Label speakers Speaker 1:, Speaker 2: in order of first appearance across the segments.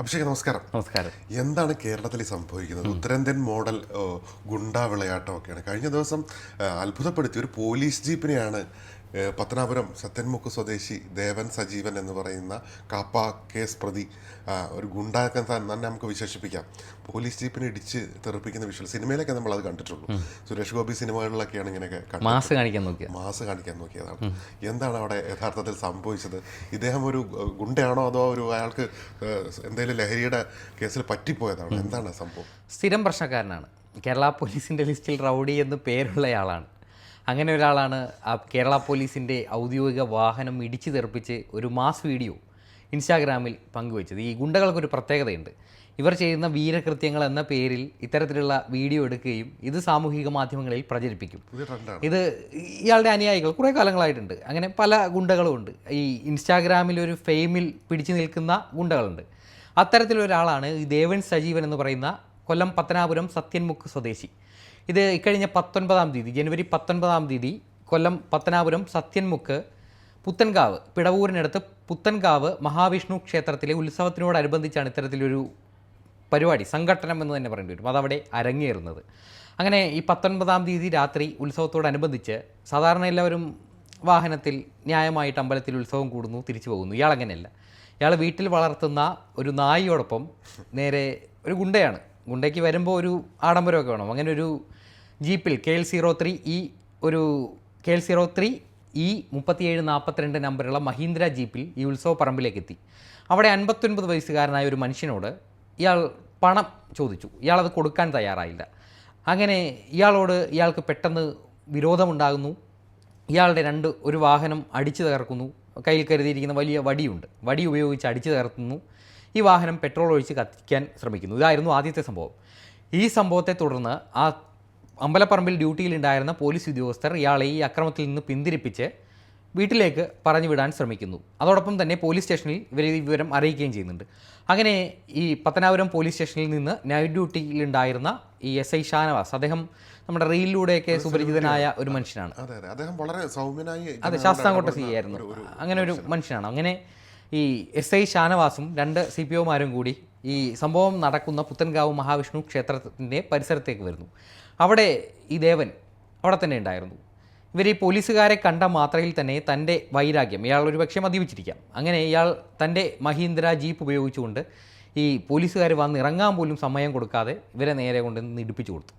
Speaker 1: അഭിഷേക് നമസ്കാരം.
Speaker 2: നമസ്കാരം.
Speaker 1: എന്താണ് കേരളത്തിൽ സംഭവിക്കുന്നത്? ഉത്തരേന്ത്യൻ മോഡൽ ഗുണ്ടാ വിളയാട്ടമൊക്കെയാണ്. കഴിഞ്ഞ ദിവസം അത്ഭുതപ്പെടുത്തി ഒരു പോലീസ് ജീപ്പിനെയാണ് പത്തനാപുരം സത്യൻമുക്ക് സ്വദേശി ദേവൻ സജീവൻ എന്ന് പറയുന്ന കാപ്പ കേസ് പ്രതി ഒരു ഗുണ്ടാക്കൻ തന്നെ നമുക്ക് വിശേഷിപ്പിക്കാം. പോലീസ് ജീപ്പിനെ ഇടിച്ച് തെറിപ്പിക്കുന്ന വിഷ്വൽ സിനിമയിലൊക്കെ നമ്മൾ അത് കണ്ടിട്ടുള്ളൂ സുരേഷ് ഗോപി സിനിമകളിലൊക്കെയാണ് ഇങ്ങനെയൊക്കെ
Speaker 2: മാസ് കാണിക്കാൻ നോക്കിയത്
Speaker 1: മാസ് കാണിക്കാൻ നോക്കിയതാണ്. എന്താണ് അവിടെ യഥാർത്ഥത്തിൽ സംഭവിച്ചത്? ഇദ്ദേഹം ഒരു ഗുണ്ടയാണോ അതോ ഒരു അയാൾക്ക് എന്തെങ്കിലും ലഹരിയുടെ കേസിൽ പറ്റിപ്പോയതാണോ? എന്താണ് സംഭവം?
Speaker 2: സ്ഥിരം പ്രശ്നക്കാരനാണ്. കേരള പോലീസിന്റെ ലിസ്റ്റിൽ റൗഡി എന്ന് പേരുള്ളയാളാണ് അങ്ങനെ ഒരാളാണ് ആ കേരള പോലീസിന്റെ ഔദ്യോഗിക വാഹനം ഇടിച്ചു തെറിപ്പിച്ച് ഒരു മാസ് വീഡിയോ ഇൻസ്റ്റാഗ്രാമിൽ പങ്കുവച്ചത്. ഈ ഗുണ്ടകൾക്കൊരു പ്രത്യേകതയുണ്ട്. ഇവർ ചെയ്യുന്ന വീരകൃത്യങ്ങൾ എന്ന പേരിൽ ഇത്തരത്തിലുള്ള വീഡിയോ എടുക്കുകയും ഇത് സാമൂഹിക മാധ്യമങ്ങളിൽ പ്രചരിപ്പിക്കും.
Speaker 1: ഇത്
Speaker 2: ഇയാളുടെ അനുയായികൾ കുറേ കാലങ്ങളായിട്ടുണ്ട്. അങ്ങനെ പല ഗുണ്ടകളുമുണ്ട് ഈ ഇൻസ്റ്റാഗ്രാമിൽ ഒരു ഫെയിമിൽ പിടിച്ചു നിൽക്കുന്ന ഗുണ്ടകളുണ്ട്. അത്തരത്തിലൊരാളാണ് ഈ ദേവൻ സജീവൻ എന്ന് പറയുന്ന കൊല്ലം പത്തനാപുരം സത്യൻമുക്ക് സ്വദേശി. ഇത് ഇക്കഴിഞ്ഞ പത്തൊൻപതാം തീയതി ജനുവരി പത്തൊൻപതാം തീയതി കൊല്ലം പത്തനാപുരം സത്യൻമുക്ക് പുത്തൻകാവ് പിടവൂരിനടുത്ത് പുത്തൻകാവ് മഹാവിഷ്ണു ക്ഷേത്രത്തിലെ ഉത്സവത്തിനോടനുബന്ധിച്ചാണ് ഇത്തരത്തിലൊരു പരിപാടി സംഘട്ടനം എന്ന് തന്നെ പറയേണ്ടി വരും. അതവിടെ അരങ്ങേറുന്നത്. അങ്ങനെ ഈ പത്തൊൻപതാം തീയതി രാത്രി ഉത്സവത്തോടനുബന്ധിച്ച് സാധാരണ എല്ലാവരും വാഹനത്തിൽ ന്യായമായിട്ട് അമ്പലത്തിൽ ഉത്സവം കൂടുന്നു തിരിച്ചു പോകുന്നു. ഇയാൾ അങ്ങനെയല്ല ഇയാൾ വീട്ടിൽ വളർത്തുന്ന ഒരു നായിയോടൊപ്പം നേരെ ഒരു ഗുണ്ടയാണ്. ഗുണ്ടയ്ക്ക് വരുമ്പോൾ ഒരു ആഡംബരമൊക്കെ വേണം. അങ്ങനെ ഒരു ജീപ്പിൽ കെ എൽ സീറോ ത്രീ ഈ ഒരു കെ എൽ സീറോ ത്രീ ഈ മുപ്പത്തിയേഴ് നാൽപ്പത്തിരണ്ട് നമ്പറുള്ള മഹീന്ദ്ര ജീപ്പിൽ ഈ ഉത്സവ പറമ്പിലേക്ക് എത്തി അവിടെ അൻപത്തൊൻപത് വയസ്സുകാരനായ ഒരു മനുഷ്യനോട് ഇയാൾ പണം ചോദിച്ചു. ഇയാളത് കൊടുക്കാൻ തയ്യാറായില്ല. അങ്ങനെ ഇയാളോട് ഇയാൾക്ക് പെട്ടെന്ന് വിരോധമുണ്ടാകുന്നു. ഇയാളുടെ രണ്ട് ഒരു വാഹനം അടിച്ചു തകർക്കുന്നു. കയ്യിൽ കരുതിയിരിക്കുന്ന വലിയ വടിയുണ്ട്. വടി ഉപയോഗിച്ച് അടിച്ചു തകർത്തുന്നു ഈ വാഹനം പെട്രോൾ ഒഴിച്ച് കത്തിക്കാൻ ശ്രമിക്കുന്നു. ഇതായിരുന്നു ആദ്യത്തെ സംഭവം. ഈ സംഭവത്തെ തുടർന്ന് ആ അമ്പലപ്പറമ്പിൽ ഡ്യൂട്ടിയിലുണ്ടായിരുന്ന പോലീസ് ഉദ്യോഗസ്ഥർ ഇയാളെ ഈ അക്രമത്തിൽ നിന്ന് പിന്തിരിപ്പിച്ച് വീട്ടിലേക്ക് പറഞ്ഞു വിടാൻ ശ്രമിക്കുന്നു. അതോടൊപ്പം തന്നെ പോലീസ് സ്റ്റേഷനിൽ ഇവർ ഈ വിവരം അറിയിക്കുകയും ചെയ്യുന്നുണ്ട്. അങ്ങനെ ഈ പത്തനാപുരം പോലീസ് സ്റ്റേഷനിൽ നിന്ന് നൈറ്റ് ഡ്യൂട്ടിയിലുണ്ടായിരുന്ന ഈ എസ് ഐ ഷാനവാസ് അദ്ദേഹം നമ്മുടെ റീലിലൂടെയൊക്കെ സുപരിചിതനായ ഒരു മനുഷ്യനാണ്.
Speaker 1: അദ്ദേഹം വളരെ സൗമ്യനായി
Speaker 2: അതെ ശാസ്താംകോട്ട സി ആയിരുന്നു. അങ്ങനെ ഒരു മനുഷ്യനാണ്. അങ്ങനെ ഈ എസ് ഐ ഷാനവാസും രണ്ട് സി പി ഒമാരും കൂടി ഈ സംഭവം നടക്കുന്ന പുത്തൻകാവ് മഹാവിഷ്ണു ക്ഷേത്രത്തിന്റെ പരിസരത്തേക്ക് വരുന്നു. അവിടെ ഈ ദേവൻ അവിടെ തന്നെ ഉണ്ടായിരുന്നു. ഇവർ ഈ പോലീസുകാരെ കണ്ട മാത്രയിൽ തന്നെ തന്റെ വൈരാഗ്യം ഇയാൾ ഒരു പക്ഷേ മദ്യപിച്ചിരിക്കാം. അങ്ങനെ ഇയാൾ തന്റെ മഹീന്ദ്ര ജീപ്പ് ഉപയോഗിച്ചുകൊണ്ട് ഈ പോലീസുകാർ വന്ന് ഇറങ്ങാൻ പോലും സമയം കൊടുക്കാതെ ഇവരെ നേരെ കൊണ്ട് ഇടിപ്പിച്ചു കൊടുത്തു.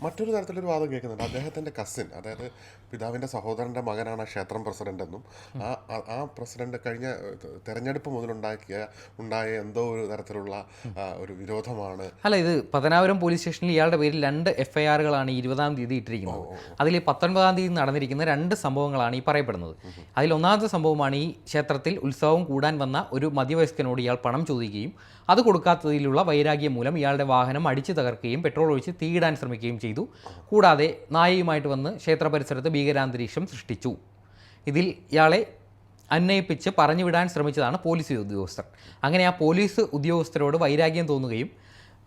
Speaker 1: മറ്റൊരു തരത്തിലൊരു വാദം കേൾക്കുന്നുണ്ട്. അദ്ദേഹത്തിന്റെ കസിൻ അതായത് പിതാവിന്റെ സഹോദരന്റെ മകനാണ് ആ ക്ഷേത്രം പ്രസിഡന്റ് എന്നും. ആ ആ- പ്രസിഡന്റ് കഴിഞ്ഞ തെരഞ്ഞെടുപ്പ് മുതലുണ്ടാക്കിയ ഉണ്ടായ എന്തോ ഒരു തരത്തിലുള്ള ഒരു വിരോധമാണ്.
Speaker 2: അല്ല ഇത് പത്തനാപുരം പോലീസ് സ്റ്റേഷനിൽ ഇയാളുടെ പേരിൽ രണ്ട് എഫ്ഐആറുകളാണ് ഐ ആറുകളാണ് ഇരുപതാം തീയതി ഇട്ടിരിക്കുന്നത്. അതിൽ പത്തൊൻപതാം തീയതി നടന്നിരിക്കുന്ന രണ്ട് സംഭവങ്ങളാണ് ഈ പറയപ്പെടുന്നത്. അതിൽ ഒന്നാമത്തെ സംഭവമാണ് ഈ ക്ഷേത്രത്തിൽ ഉത്സവം കൂടാൻ വന്ന ഒരു മധ്യവയസ്കനോട് ഇയാൾ പണം ചോദിക്കുകയും അത് കൊടുക്കാത്തതിലുള്ള വൈരാഗ്യം മൂലം ഇയാളുടെ വാഹനം അടിച്ചു തകർക്കുകയും പെട്രോൾ ഒഴിച്ച് തീയിടാൻ ശ്രമിക്കുകയും ചെയ്തു. കൂടാതെ നായയുമായിട്ട് വന്ന് ക്ഷേത്ര പരിസരത്ത് ഭീകരാന്തരീക്ഷം സൃഷ്ടിച്ചു. ഇതിൽ ഇയാളെ അന്വയിപ്പിച്ച് പറഞ്ഞുവിടാൻ ശ്രമിച്ചതാണ് പോലീസ് ഉദ്യോഗസ്ഥർ. അങ്ങനെ ആ പോലീസ് ഉദ്യോഗസ്ഥരോട് വൈരാഗ്യം തോന്നുകയും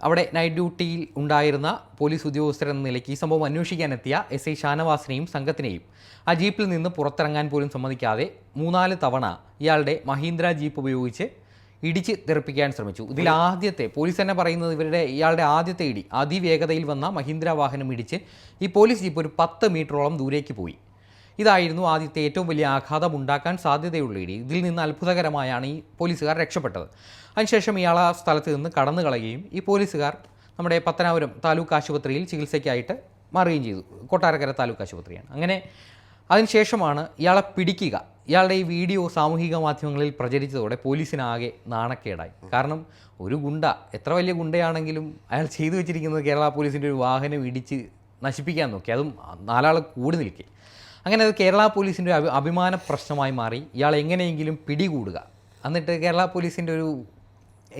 Speaker 2: അവിടെ നൈറ്റ് ഡ്യൂട്ടിയിൽ ഉണ്ടായിരുന്ന പോലീസ് ഉദ്യോഗസ്ഥർ എന്ന നിലയ്ക്ക് ഈ സംഭവം അന്വേഷിക്കാനെത്തിയ എസ് ഐ ഷാനവാസിനെയും സംഘത്തിനെയും. ആ ജീപ്പിൽ നിന്ന് പുറത്തിറങ്ങാൻ പോലും സമ്മതിക്കാതെ മൂന്നാൽ തവണ ഇയാളുടെ മഹീന്ദ്ര ജീപ്പ് ഉപയോഗിച്ച് ഇടിച്ച് തെറിപ്പിക്കാൻ ശ്രമിച്ചു. ഇതിൽ ആദ്യത്തെ പോലീസ് തന്നെ പറയുന്നത് ഇവരുടെ ഇയാളുടെ ആദ്യത്തെ ഇടി. അതിവേഗതയിൽ വന്ന മഹീന്ദ്ര വാഹനം ഇടിച്ച് ഈ പോലീസ് ജീപ്പ് ഒരു പത്ത് മീറ്ററോളം ദൂരേക്ക് പോയി. ഇതായിരുന്നു ആദ്യത്തെ ഏറ്റവും വലിയ ആഘാതം ഉണ്ടാക്കാൻ സാധ്യതയുള്ള ഇടി. ഇതിൽ നിന്ന് അത്ഭുതകരമായാണ് ഈ പോലീസുകാർ രക്ഷപ്പെട്ടത്. അതിനുശേഷം ഇയാൾ ആ സ്ഥലത്ത് നിന്ന് കടന്നു കളയുകയും ഈ പോലീസുകാർ നമ്മുടെ പത്തനാപുരം താലൂക്ക് ആശുപത്രിയിൽ ചികിത്സയ്ക്കായിട്ട് മാറുകയും ചെയ്തു. കൊട്ടാരക്കര താലൂക്ക് ആശുപത്രിയാണ്. അങ്ങനെ അതിനുശേഷമാണ് ഇയാളെ പിടിക്കുക. ഇയാളുടെ ഈ വീഡിയോ സാമൂഹിക മാധ്യമങ്ങളിൽ പ്രചരിച്ചതോടെ പോലീസിനാകെ നാണക്കേടായി. കാരണം ഒരു ഗുണ്ട എത്ര വലിയ ഗുണ്ടയാണെങ്കിലും അയാൾ ചെയ്തു വെച്ചിരിക്കുന്നത് കേരള പോലീസിന്റെ ഒരു വാഹനം ഇടിച്ച് നശിപ്പിക്കാൻ നോക്കി. അതും നാലാൾ കൂടി നിൽക്കി. അങ്ങനെ അത് കേരള പോലീസിന്റെ അഭിമാന പ്രശ്നമായി മാറി. ഇയാൾ എങ്ങനെയെങ്കിലും പിടികൂടുക. എന്നിട്ട് കേരള പോലീസിന്റെ ഒരു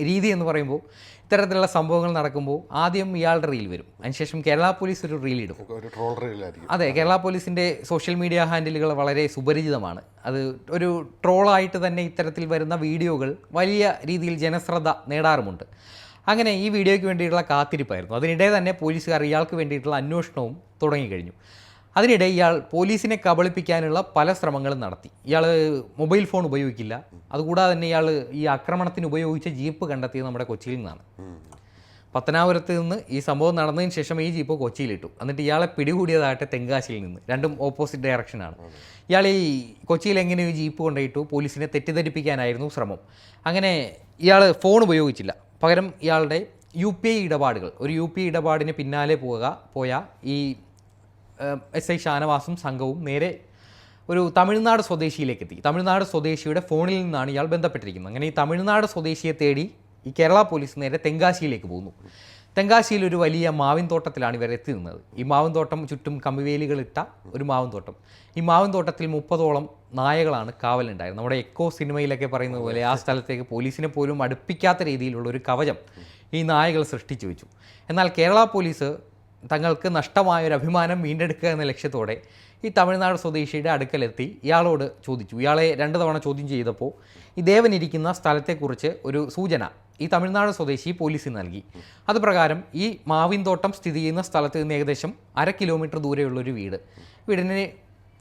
Speaker 2: രീതി എന്ന് പറയുമ്പോൾ ഇത്തരത്തിലുള്ള സംഭവങ്ങൾ നടക്കുമ്പോൾ ആദ്യം ഇയാളുടെ റീൽ വരും. അതിനുശേഷം കേരള പോലീസ് ഒരു റീൽ ഇടും. അതെ കേരള പോലീസിന്റെ സോഷ്യൽ മീഡിയ ഹാൻഡിലുകൾ വളരെ സുപരിചിതമാണ്. അത് ഒരു ട്രോളായിട്ട് തന്നെ ഇത്തരത്തിൽ വരുന്ന വീഡിയോകൾ വലിയ രീതിയിൽ ജനശ്രദ്ധ നേടാറുമുണ്ട്. അങ്ങനെ ഈ വീഡിയോയ്ക്ക് വേണ്ടിയിട്ടുള്ള കാത്തിരിപ്പായിരുന്നു. അതിനിടെ തന്നെ പോലീസുകാർ ഇയാൾക്ക് വേണ്ടിയിട്ടുള്ള അന്വേഷണവും തുടങ്ങിക്കഴിഞ്ഞു. അതിനിടെ ഇയാൾ പോലീസിനെ കബളിപ്പിക്കാനുള്ള പല ശ്രമങ്ങളും നടത്തി. ഇയാൾ മൊബൈൽ ഫോൺ ഉപയോഗിക്കില്ല. അതുകൂടാതെ തന്നെ ഇയാൾ ഈ ആക്രമണത്തിന് ഉപയോഗിച്ച ജീപ്പ് കണ്ടെത്തിയത് നമ്മുടെ കൊച്ചിയിൽ നിന്നാണ്. പത്തനാപുരത്ത് നിന്ന് ഈ സംഭവം നടന്നതിന് ശേഷം ഈ ജീപ്പ് കൊച്ചിയിലിട്ടു. എന്നിട്ട് ഇയാളെ പിടികൂടിയതാകട്ടെ തെങ്കാശിയിൽ നിന്ന്. രണ്ടും ഓപ്പോസിറ്റ് ഡയറക്ഷനാണ് ഇയാൾ ഈ കൊച്ചിയിൽ എങ്ങനെ ഈ ജീപ്പ് കൊണ്ടുപോയിട്ടു? പോലീസിനെ തെറ്റിദ്ധരിപ്പിക്കാനായിരുന്നു ശ്രമം. അങ്ങനെ ഇയാൾ ഫോൺ ഉപയോഗിച്ചില്ല. പകരം ഇയാളുടെ യു പി ഐ ഇടപാടുകൾ. ഒരു യു പി ഐ ഇടപാടിന് പിന്നാലെ പോവുക പോയ ഈ എസ് ഐ ഷാനവാസും സംഘവും നേരെ ഒരു തമിഴ്നാട് സ്വദേശിയിലേക്ക് എത്തി. തമിഴ്നാട് സ്വദേശിയുടെ ഫോണിൽ നിന്നാണ് ഇയാൾ ബന്ധപ്പെട്ടിരിക്കുന്നത്. അങ്ങനെ ഈ തമിഴ്നാട് സ്വദേശിയെ തേടി ഈ കേരള പോലീസ് നേരെ തെങ്കാശിയിലേക്ക് പോകുന്നു. തെങ്കാശിയിൽ ഒരു വലിയ മാവിൻ തോട്ടത്തിലാണ് ഇവർ എത്തി നിന്നത് ഈ മാവിൻ തോട്ടം ചുറ്റും കമ്പിവേലികളിട്ട ഒരു മാവിൻ തോട്ടം ഈ മാവിൻ തോട്ടത്തിൽ മുപ്പതോളം നായകളാണ് കാവലുണ്ടായിരുന്നത്. നമ്മുടെ എക്കോ സിനിമയിലൊക്കെ പറയുന്നത് പോലെ ആ സ്ഥലത്തേക്ക് പോലീസിനെ പോലും അടുപ്പിക്കാത്ത രീതിയിലുള്ള ഒരു കവചം ഈ നായകൾ സൃഷ്ടിച്ചു വെച്ചു. എന്നാൽ കേരള പോലീസ് തങ്ങൾക്ക് നഷ്ടമായ ഒരു അഭിമാനം വീണ്ടെടുക്കുക എന്ന ലക്ഷ്യത്തോടെ ഈ തമിഴ്നാട് സ്വദേശിയുടെ അടുക്കലെത്തി ഇയാളോട് ചോദിച്ചു. ഇയാളെ രണ്ട് തവണ ചോദ്യം ചെയ്തപ്പോൾ ഈ ദേവൻ ഇരിക്കുന്ന സ്ഥലത്തെക്കുറിച്ച് ഒരു സൂചന ഈ തമിഴ്നാട് സ്വദേശി പോലീസിന് നൽകി. അതുപ്രകാരം ഈ മാവിൻതോട്ടം സ്ഥിതി ചെയ്യുന്ന സ്ഥലത്ത് നിന്ന് ഏകദേശം അര കിലോമീറ്റർ ദൂരെയുള്ളൊരു വീട്. വീടിന്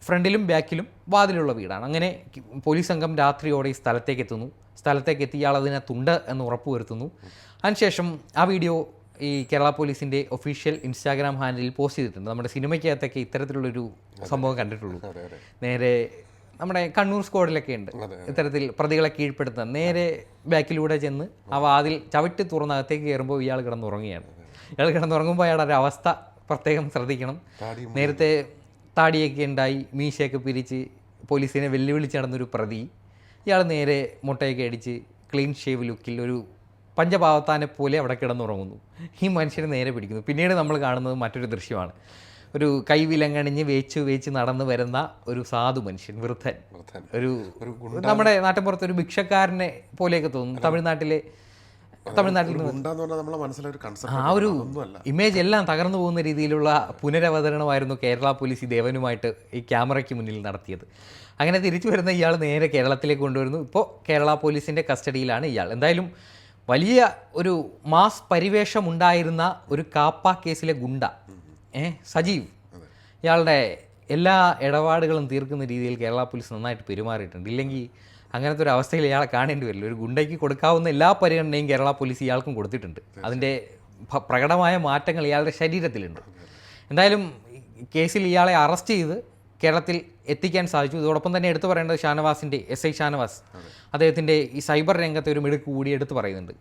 Speaker 2: ഫ്രണ്ടിലും ബാക്കിലും വാതിലുള്ള വീടാണ്. അങ്ങനെ പോലീസ് സംഘം രാത്രിയോടെ ഈ സ്ഥലത്തേക്ക് എത്തുന്നു. സ്ഥലത്തേക്ക് എത്തി ഇയാൾ തുണ്ട് എന്ന് ഉറപ്പുവരുത്തുന്നു. അതിനുശേഷം ആ വീഡിയോ ഈ കേരള പോലീസിന്റെ ഒഫീഷ്യൽ ഇൻസ്റ്റാഗ്രാം ഹാൻഡിൽ പോസ്റ്റ് ചെയ്തിട്ടുണ്ട്. നമ്മുടെ സിനിമയ്ക്കകത്തൊക്കെ ഇത്തരത്തിലുള്ളൊരു സംഭവം കണ്ടിട്ടുള്ളൂ. നേരെ നമ്മുടെ കണ്ണൂർ സ്ക്വാഡിലൊക്കെ ഉണ്ട്. ഇത്തരത്തിൽ പ്രതികളെ കീഴ്പ്പെടുത്താൻ. നേരെ ബാക്കിലൂടെ ചെന്ന് ആ വാതിൽ ചവിട്ടി തുറന്നകത്തേക്ക് കയറുമ്പോൾ ഇയാൾ കിടന്നുറങ്ങുകയാണ്. ഇയാൾ കിടന്നുറങ്ങുമ്പോൾ അയാളുടെ ഒരു അവസ്ഥ പ്രത്യേകം ശ്രദ്ധിക്കണം. നേരത്തെ താടിയൊക്കെ ഉണ്ടായി മീശയൊക്കെ പിരിച്ച് പോലീസിനെ വെല്ലുവിളിച്ച് നടന്നൊരു പ്രതി. ഇയാൾ നേരെ മുട്ടയൊക്കെ അടിച്ച് ക്ലീൻ ഷേവ് ലുക്കിൽ ഒരു പഞ്ചപാവത്താനെ പോലെ അവിടെ കിടന്നുറങ്ങുന്നു. ഈ മനുഷ്യനെ നേരെ പിടിക്കുന്നു. പിന്നീട് നമ്മൾ കാണുന്നത് മറ്റൊരു ദൃശ്യമാണ്. ഒരു കൈവിലങ്ങണിഞ്ഞ് വേച്ച് വേച്ച് നടന്നു വരുന്ന ഒരു സാധു മനുഷ്യൻ വൃദ്ധൻ. ഒരു നമ്മുടെ നാട്ടിൻപുറത്ത് ഒരു ഭിക്ഷക്കാരനെ പോലെയൊക്കെ തോന്നും തമിഴ്നാട്ടിലെ തമിഴ്നാട്ടിൽ ആ ഒരു ഇമേജ് എല്ലാം തകർന്നു പോകുന്ന രീതിയിലുള്ള പുനരവതരണമായിരുന്നു കേരള പോലീസ് ഈ ദേവനുമായിട്ട് ഈ ക്യാമറയ്ക്ക് മുന്നിൽ നടത്തിയത്. അങ്ങനെ തിരിച്ചു വരുന്ന ഇയാൾ നേരെ കേരളത്തിലേക്ക് കൊണ്ടുവരുന്നു. ഇപ്പോൾ കേരള പോലീസിന്റെ കസ്റ്റഡിയിലാണ് ഇയാൾ. എന്തായാലും വലിയ ഒരു മാസ് പരിവേഷം ഉണ്ടായിരുന്ന ഒരു കാപ്പ കേസിലെ ഗുണ്ട. ഏ സജീവ്. ഇയാളുടെ എല്ലാ ഇടപാടുകളും തീർക്കുന്ന രീതിയിൽ കേരള പോലീസ് നന്നായിട്ട് പെരുമാറിയിട്ടുണ്ട്. ഇല്ലെങ്കിൽ അങ്ങനത്തെ ഒരു അവസ്ഥയിൽ ഇയാളെ കാണേണ്ടി വരില്ല. ഒരു ഗുണ്ടയ്ക്ക് കൊടുക്കാവുന്ന എല്ലാ പരിഗണനയും കേരള പോലീസ് ഇയാൾക്കും കൊടുത്തിട്ടുണ്ട്. അതിന്റെ പ്രകടമായ മാറ്റങ്ങൾ ഇയാളുടെ ശരീരത്തിലുണ്ട്. എന്തായാലും കേസിൽ ഇയാളെ അറസ്റ്റ് ചെയ്ത് കേരളത്തിൽ എത്തിക്കാൻ സാധിച്ചു. ഇതോടൊപ്പം തന്നെ എടുത്തു പറയേണ്ടത് ഷാനവാസിന്റെ എസ് ഐ ഷാനവാസ്. അദ്ദേഹത്തിന്റെ ഈ സൈബർ രംഗത്തെ ഒരു മിടുക്ക് കൂടി എടുത്തു പറയുന്നുണ്ട്.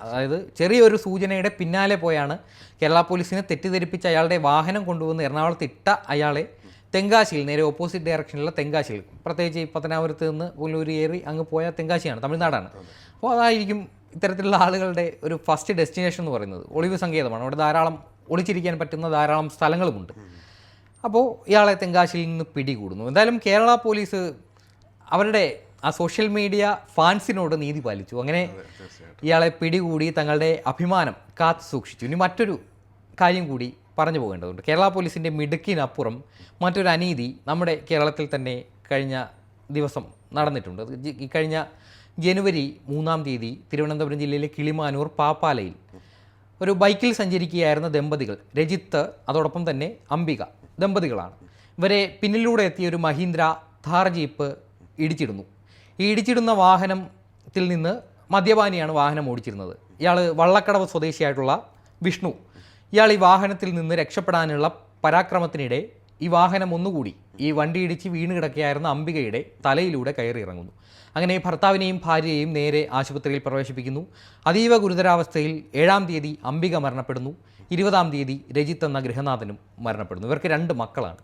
Speaker 2: അതായത് ചെറിയൊരു സൂചനയുടെ പിന്നാലെ പോയാണ് കേരള പോലീസിനെ തെറ്റിദ്ധരിപ്പിച്ച് അയാളുടെ വാഹനം കൊണ്ടുവന്ന് എറണാകുളത്ത് ഇട്ട അയാളെ തെങ്കാശിയിൽ നേരെ ഓപ്പോസിറ്റ് ഡയറക്ഷനിലുള്ള തെങ്കാശിയിൽ. പ്രത്യേകിച്ച് ഈ പത്തനാപുരത്ത് നിന്ന് പുല്ലൂരി ഏറി അങ്ങ് പോയ തെങ്കാശിയാണ് തമിഴ്നാടാണ്. അപ്പോൾ അതായിരിക്കും ഇത്തരത്തിലുള്ള ആളുകളുടെ ഒരു ഫസ്റ്റ് ഡെസ്റ്റിനേഷൻ എന്ന് പറയുന്നത്. ഒളിവ് സങ്കേതമാണ്. അവിടെ ധാരാളം ഒളിച്ചിരിക്കാൻ പറ്റുന്ന ധാരാളം സ്ഥലങ്ങളുമുണ്ട്. അപ്പോൾ ഇയാളെ തെങ്കാശിയിൽ നിന്ന് പിടികൂടുന്നു. എന്തായാലും കേരള പോലീസ് അവരുടെ ആ സോഷ്യൽ മീഡിയ ഫാൻസിനോട് നീതി പാലിച്ചു. അങ്ങനെ ഇയാളെ പിടികൂടി തങ്ങളുടെ അഭിമാനം കാത്തു സൂക്ഷിച്ചു. ഇനി മറ്റൊരു കാര്യം കൂടി പറഞ്ഞു പോകേണ്ടതുണ്ട്. കേരള പോലീസിന്റെ മിടുക്കിനപ്പുറം മറ്റൊരു അനീതി നമ്മുടെ കേരളത്തിൽ തന്നെ കഴിഞ്ഞ ദിവസം നടന്നിട്ടുണ്ട്. ഈ കഴിഞ്ഞ ജനുവരി മൂന്നാം തീയതി തിരുവനന്തപുരം ജില്ലയിലെ കിളിമാനൂർ പാപ്പാലയിൽ ഒരു ബൈക്കിൽ സഞ്ചരിക്കുകയായിരുന്ന ദമ്പതികൾ രജിത്ത് അതോടൊപ്പം തന്നെ അംബിക ദമ്പതികളാണ്. ഇവരെ പിന്നിലൂടെ എത്തിയ ഒരു മഹീന്ദ്ര ഥാർ ജീപ്പ് ഇടിച്ചിടുന്നു. ഈ ഇടിച്ചിടുന്ന വാഹനത്തിൽ നിന്ന് മദ്യപാനിയാണ് വാഹനം ഓടിച്ചിരുന്നത്. ഇയാൾ വള്ളക്കടവ് സ്വദേശിയായിട്ടുള്ള വിഷ്ണു. ഇയാൾ ഈ വാഹനത്തിൽ നിന്ന് രക്ഷപ്പെടാനുള്ള പരാക്രമത്തിനിടെ ഈ വാഹനം ഒന്നുകൂടി ഈ വണ്ടി ഇടിച്ച് വീണ് കിടക്കുകയായിരുന്ന അംബികയുടെ തലയിലൂടെ കയറി ഇറങ്ങുന്നു. അങ്ങനെ ഭർത്താവിനെയും ഭാര്യയെയും നേരെ ആശുപത്രിയിൽ പ്രവേശിപ്പിക്കുന്നു. അതീവ ഗുരുതരാവസ്ഥയിൽ ഏഴാം തീയതി അംബിക മരണപ്പെടുന്നു. ഇരുപതാം തീയതി രജിത്ത് എന്ന ഗൃഹനാഥനും മരണപ്പെടുന്നു. ഇവർക്ക് രണ്ട് മക്കളാണ്.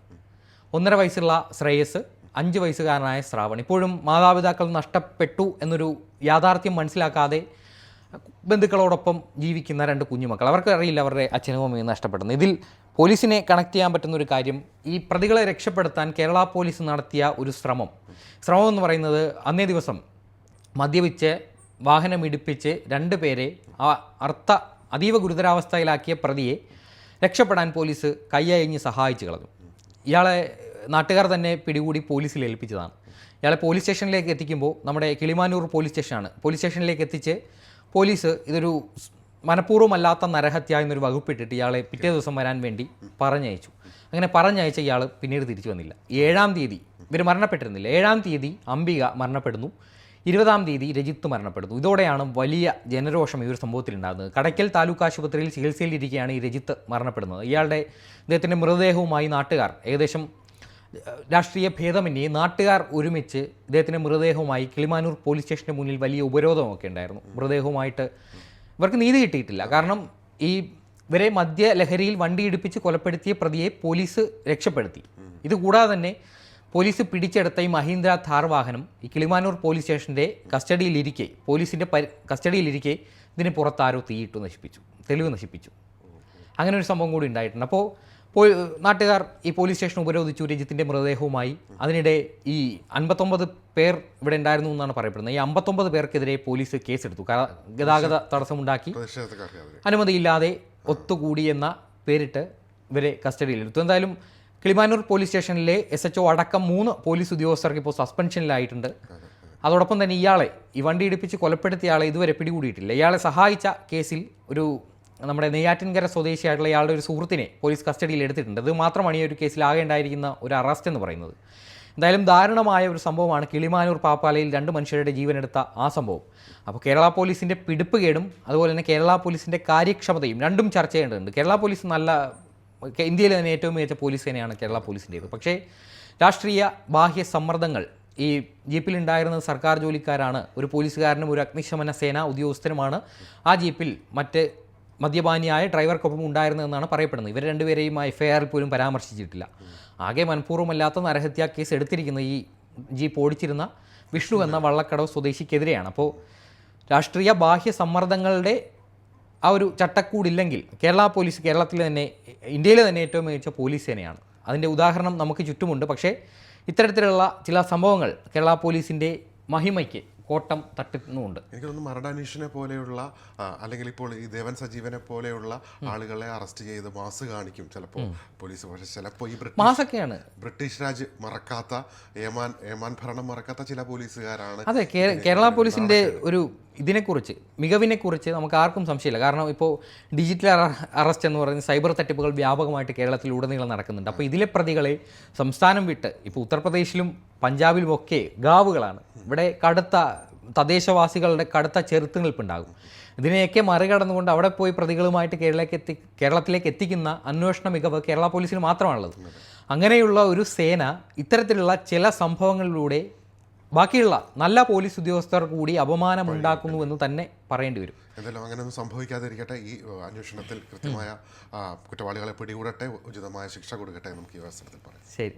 Speaker 2: ഒന്നര വയസ്സുള്ള ശ്രേയസ് അഞ്ച് വയസ്സുകാരനായ ശ്രാവൺ. ഇപ്പോഴും മാതാപിതാക്കൾ നഷ്ടപ്പെട്ടു എന്നൊരു യാഥാർത്ഥ്യം മനസ്സിലാക്കാതെ ബന്ധുക്കളോടൊപ്പം ജീവിക്കുന്ന രണ്ട് കുഞ്ഞുമക്കൾ. അവർക്ക് അറിയില്ല അവരുടെ അച്ഛനും അമ്മയും നഷ്ടപ്പെടുന്നു. ഇതിൽ പോലീസിനെ കണക്ട് ചെയ്യാൻ പറ്റുന്ന ഒരു കാര്യം ഈ പ്രതികളെ രക്ഷപ്പെടുത്താൻ കേരള പോലീസ് നടത്തിയ ഒരു ശ്രമം. ശ്രമം എന്ന് പറയുന്നത് അന്നേ ദിവസം മദ്യപിച്ച് വാഹനം ഇടിപ്പിച്ച് രണ്ട് പേരെ ആ അർത്ഥ അതീവ ഗുരുതരാവസ്ഥയിലാക്കിയ പ്രതിയെ രക്ഷപ്പെടാൻ പോലീസ് കയ്യഴിഞ്ഞ് സഹായിച്ചു കളഞ്ഞു. ഇയാളെ നാട്ടുകാർ തന്നെ പിടികൂടി പോലീസിൽ ഏൽപ്പിച്ചതാണ്. ഇയാളെ പോലീസ് സ്റ്റേഷനിലേക്ക് എത്തിക്കുമ്പോൾ നമ്മുടെ കിളിമാനൂർ പോലീസ് സ്റ്റേഷനാണ്. പോലീസ് സ്റ്റേഷനിലേക്ക് എത്തിച്ച് പോലീസ് ഇതൊരു മനഃപൂർവമല്ലാത്ത നരഹത്യ എന്നൊരു വകുപ്പിട്ടിട്ട് ഇയാളെ പിറ്റേ ദിവസം വരാൻ വേണ്ടി പറഞ്ഞയച്ചു. അങ്ങനെ പറഞ്ഞയച്ച ഇയാൾ പിന്നീട് തിരിച്ചു വന്നില്ല. ഏഴാം തീയതി ഇവർ മരണപ്പെട്ടിരുന്നില്ല. ഏഴാം തീയതി അംബിക മരണപ്പെടുന്നു. ഇരുപതാം തീയതി രജിത്ത് മരണപ്പെടുന്നു. ഇതോടെയാണ് വലിയ ജനരോഷം ഈ ഒരു സംഭവത്തിൽ ഉണ്ടാകുന്നത്. കടയ്ക്കൽ താലൂക്ക് ആശുപത്രിയിൽ ചികിത്സയിലിരിക്കെയാണ് ഈ രജിത്ത് മരണപ്പെടുന്നത്. ഇയാളുടെ ഇദ്ദേഹത്തിന്റെ മൃതദേഹവുമായി നാട്ടുകാർ ഏകദേശം രാഷ്ട്രീയ ഭേദമന്യേ നാട്ടുകാർ ഒരുമിച്ച് ഇദ്ദേഹത്തിന്റെ മൃതദേഹവുമായി കിളിമാനൂർ പോലീസ് സ്റ്റേഷന് മുന്നിൽ വലിയ ഉപരോധമൊക്കെ ഉണ്ടായിരുന്നു. മൃതദേഹവുമായിട്ട് ഇവർക്ക് നീതി കിട്ടിയിട്ടില്ല. കാരണം ഈ ഇവരെ മദ്യലഹരിയിൽ വണ്ടി ഇടിപ്പിച്ച് കൊലപ്പെടുത്തിയ പ്രതിയെ പോലീസ് രക്ഷപ്പെടുത്തി. ഇതുകൂടാതെ തന്നെ പോലീസ് പിടിച്ചെടുത്ത ഈ മഹീന്ദ്ര ഥാർ വാഹനം ഈ കിളിമാനൂർ പോലീസ് സ്റ്റേഷന്റെ കസ്റ്റഡിയിലിരിക്കെ പോലീസിന്റെ പരി കസ്റ്റഡിയിലിരിക്കെ ഇതിന് പുറത്താരോ തീയിട്ടു നശിപ്പിച്ചു തെളിവ് നശിപ്പിച്ചു. അങ്ങനെ ഒരു സംഭവം കൂടി ഉണ്ടായിട്ടുണ്ട്. അപ്പോൾ നാട്ടുകാർ ഈ പോലീസ് സ്റ്റേഷൻ ഉപരോധിച്ചു രജിത്തിന്റെ മൃതദേഹവുമായി. അതിനിടെ ഈ അൻപത്തൊമ്പത് പേർ ഇവിടെ ഉണ്ടായിരുന്നു എന്നാണ് പറയപ്പെടുന്നത്. ഈ അമ്പത്തൊമ്പത് പേർക്കെതിരെ പോലീസ് കേസെടുത്തു. ഗതാഗത തടസ്സമുണ്ടാക്കി. അനുമതിയില്ലാതെ ഒത്തുകൂടി എന്ന പേരിട്ട് ഇവരെ കസ്റ്റഡിയിലെടുത്തു. എന്തായാലും കിളിമാനൂർ പോലീസ് സ്റ്റേഷനിലെ എസ് എച്ച് അടക്കം മൂന്ന് പോലീസ് ഉദ്യോഗസ്ഥർക്ക് ഇപ്പോൾ സസ്പെൻഷനിലായിട്ടുണ്ട് അതോടൊപ്പം തന്നെ ഇയാളെ ഈ വണ്ടി ഇടിപ്പിച്ച് കൊലപ്പെടുത്തിയ ആളെ ഇതുവരെ പിടികൂടിയിട്ടില്ല. ഇയാളെ സഹായിച്ച കേസിൽ ഒരു നമ്മുടെ നെയ്യാറ്റിൻകര സ്വദേശിയായിട്ടുള്ള ഇയാളുടെ ഒരു സുഹൃത്തിനെ പോലീസ് കസ്റ്റഡിയിൽ എടുത്തിട്ടുണ്ട്. അത് മാത്രമാണ് ഈ ഒരു ഉണ്ടായിരിക്കുന്ന ഒരു അറസ്റ്റ് എന്ന് പറയുന്നത്. എന്തായാലും ദാരുണമായ ഒരു സംഭവമാണ് കിളിമാനൂർ പാപ്പാലയിൽ രണ്ട് മനുഷ്യരുടെ ജീവനെടുത്ത ആ സംഭവം. അപ്പോൾ കേരള പോലീസിന്റെ പിടിപ്പുകേടും അതുപോലെ തന്നെ കേരള പോലീസിന്റെ കാര്യക്ഷമതയും രണ്ടും ചർച്ച ചെയ്യേണ്ടതുണ്ട്. കേരള പോലീസ് നല്ല ഇന്ത്യയിലെ തന്നെ ഏറ്റവും മികച്ച പോലീസ് സേനയാണ് കേരള പോലീസിന്റേത്. പക്ഷേ രാഷ്ട്രീയ ബാഹ്യ സമ്മർദ്ദങ്ങൾ ഈ ജീപ്പിൽ ഉണ്ടായിരുന്നത് സർക്കാർ ജോലിക്കാരാണ് ഒരു പോലീസുകാരനും ഒരു അഗ്നിശമന സേന ഉദ്യോഗസ്ഥനുമാണ് ആ ജീപ്പിൽ മറ്റ് മദ്യപാനിയായ ഡ്രൈവർക്കൊപ്പം ഉണ്ടായിരുന്നതെന്നാണ് പറയപ്പെടുന്നത്. ഇവർ രണ്ടുപേരെയും ആ എഫ് ഐ പോലും പരാമർശിച്ചിട്ടില്ല. ആകെ മനഃപൂർവമല്ലാത്ത നരഹത്യാ കേസ് എടുത്തിരിക്കുന്ന ഈ ജീപ്പ് ഓടിച്ചിരുന്ന വിഷ്ണു എന്ന വള്ളക്കടവ് സ്വദേശിക്കെതിരെയാണ്. അപ്പോൾ രാഷ്ട്രീയ ബാഹ്യ സമ്മർദ്ദങ്ങളുടെ ആ ഒരു ചട്ടക്കൂടില്ലെങ്കിൽ കേരള പോലീസ് കേരളത്തിൽ തന്നെ ഇന്ത്യയിലെ തന്നെ ഏറ്റവും മികച്ച പോലീസ് സേനയാണ്. അതിന്റെ ഉദാഹരണം നമുക്ക് ചുറ്റുമുണ്ട്. പക്ഷേ ഇത്തരത്തിലുള്ള ചില സംഭവങ്ങൾ കേരള പോലീസിന്റെ മഹിമയ്ക്ക് കോട്ടം തട്ടുന്നുമുണ്ട്
Speaker 1: എനിക്ക് തോന്നുന്നു മരടാനീഷിനെ പോലെയുള്ള അല്ലെങ്കിൽ ഇപ്പോൾ ഈ ദേവൻ സജീവനെ പോലെയുള്ള ആളുകളെ അറസ്റ്റ് ചെയ്ത് മാസ് കാണിക്കും ചിലപ്പോൾ പോലീസ്. പക്ഷേ ചിലപ്പോൾ ഈ
Speaker 2: മാസൊക്കെയാണ്.
Speaker 1: ബ്രിട്ടീഷ് രാജ് മറക്കാത്ത ഏമാൻ ഏമാൻ ഭരണം മറക്കാത്ത ചില പോലീസുകാരാണ്
Speaker 2: അതെ കേരള പോലീസിന്റെ ഒരു ഇതിനെക്കുറിച്ച് മികവിനെക്കുറിച്ച് നമുക്ക് ആർക്കും സംശയമില്ല. കാരണം ഇപ്പോൾ ഡിജിറ്റൽ അറസ്റ്റ് എന്ന് പറയുന്ന സൈബർ തട്ടിപ്പുകൾ വ്യാപകമായിട്ട് കേരളത്തിൽ ഉടനീളം നടക്കുന്നുണ്ട്. അപ്പോൾ ഇതിലെ പ്രതികളെ സംസ്ഥാനം വിട്ട് ഇപ്പോൾ ഉത്തർപ്രദേശിലും പഞ്ചാബിലും ഒക്കെ ഗാവുകളാണ്. ഇവിടെ കടുത്ത തദ്ദേശവാസികളുടെ കടുത്ത ചെറുത്തുനിൽപ്പുണ്ടാകും. ഇതിനെയൊക്കെ മറികടന്നുകൊണ്ട് അവിടെ പോയി പ്രതികളുമായിട്ട് കേരളത്തിലേക്ക് എത്തി കേരളത്തിലേക്ക് എത്തിക്കുന്ന അന്വേഷണ മികവ് കേരള പോലീസിന് മാത്രമാണുള്ളത്. അങ്ങനെയുള്ള ഒരു സേന ഇത്തരത്തിലുള്ള ചില സംഭവങ്ങളിലൂടെ ബാക്കിയുള്ള നല്ല പോലീസ് ഉദ്യോഗസ്ഥർ കൂടി അപമാനമുണ്ടാക്കുന്നു എന്ന് തന്നെ പറയേണ്ടി വരും.
Speaker 1: എന്തായാലും അങ്ങനെയൊന്നും സംഭവിക്കാതിരിക്കട്ടെ. ഈ അന്വേഷണത്തിൽ കൃത്യമായ കുറ്റവാളികളെ പിടികൂടട്ടെ ഉചിതമായ ശിക്ഷ കൊടുക്കട്ടെ നമുക്ക് ഈ അവസരത്തിൽ പറയാം.
Speaker 2: ശരി.